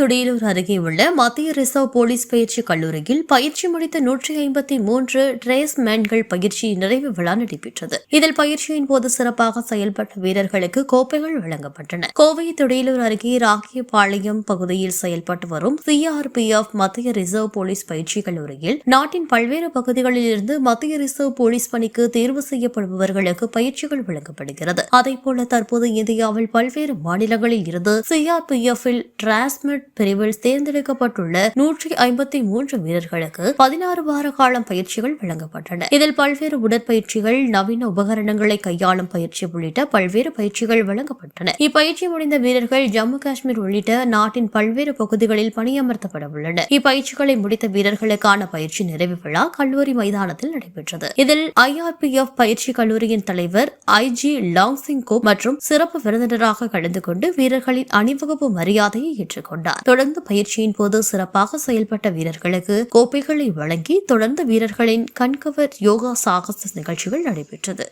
துடியலூர் அருகே உள்ள மத்திய ரிசர்வ் போலீஸ் பயிற்சி கல்லூரியில் பயிற்சி முடித்த நூற்றி ஐம்பத்தி மூன்று டிரேஸ் மேன்கள் பயிற்சி நிறைவு விழா நடைபெற்றது. இதில் பயிற்சியின் போது சிறப்பாக செயல்பட்ட வீரர்களுக்கு கோப்பைகள் வழங்கப்பட்டன. கோவை துடியலூர் அருகே ராக்கியபாளையம் பகுதியில் செயல்பட்டு வரும் சிஆர்பிஎஃப் மத்திய ரிசர்வ் போலீஸ் பயிற்சி கல்லூரியில் நாட்டின் பல்வேறு பகுதிகளில் இருந்து மத்திய ரிசர்வ் போலீஸ் பணிக்கு தேர்வு செய்யப்படுபவர்களுக்கு பயிற்சிகள் வழங்கப்படுகிறது. அதேபோல தற்போது இந்தியாவில் பல்வேறு மாநிலங்களில் இருந்து சிஆர்பிஎஃப் டிரான்ஸ்மிட் பிரிவில் தேர்ந்தெடுக்கப்பட்டுள்ள நூற்றி ஐம்பத்தி மூன்று வீரர்களுக்கு பதினாறு வார காலம் பயிற்சிகள் வழங்கப்பட்டன. இதில் பல்வேறு உடற்பயிற்சிகள் நவீன உபகரணங்களை கையாளும் பயிற்சி உள்ளிட்ட பல்வேறு பயிற்சிகள் வழங்கப்பட்டன. இப்பயிற்சி முடிந்த வீரர்கள் ஜம்மு காஷ்மீர் உள்ளிட்ட நாட்டின் பல்வேறு பகுதிகளில் பணியமர்த்தப்பட உள்ளனர். இப்பயிற்சிகளை முடித்த வீரர்களுக்கான பயிற்சி நிறைவு விழா கல்லூரி மைதானத்தில் நடைபெற்றது. இதில் ஐஆர்பிஎஃப் பயிற்சி கல்லூரியின் தலைவர் ஐஜி லாங் சிங் கோ மற்றும் சிறப்பு விருந்தினராக கலந்து கொண்டு வீரர்களின் அணிவகுப்பு மரியாதையை ஏற்றுக்கொண்டார். தொடர்ந்து பயிற்சியின் போது சிறப்பாக செயல்பட்ட வீரர்களுக்கு கோப்பைகளை வழங்கி தொடர்ந்து வீரர்களின் கண்கவர் யோகா சாகச நிகழ்ச்சிகள் நடைபெற்றது.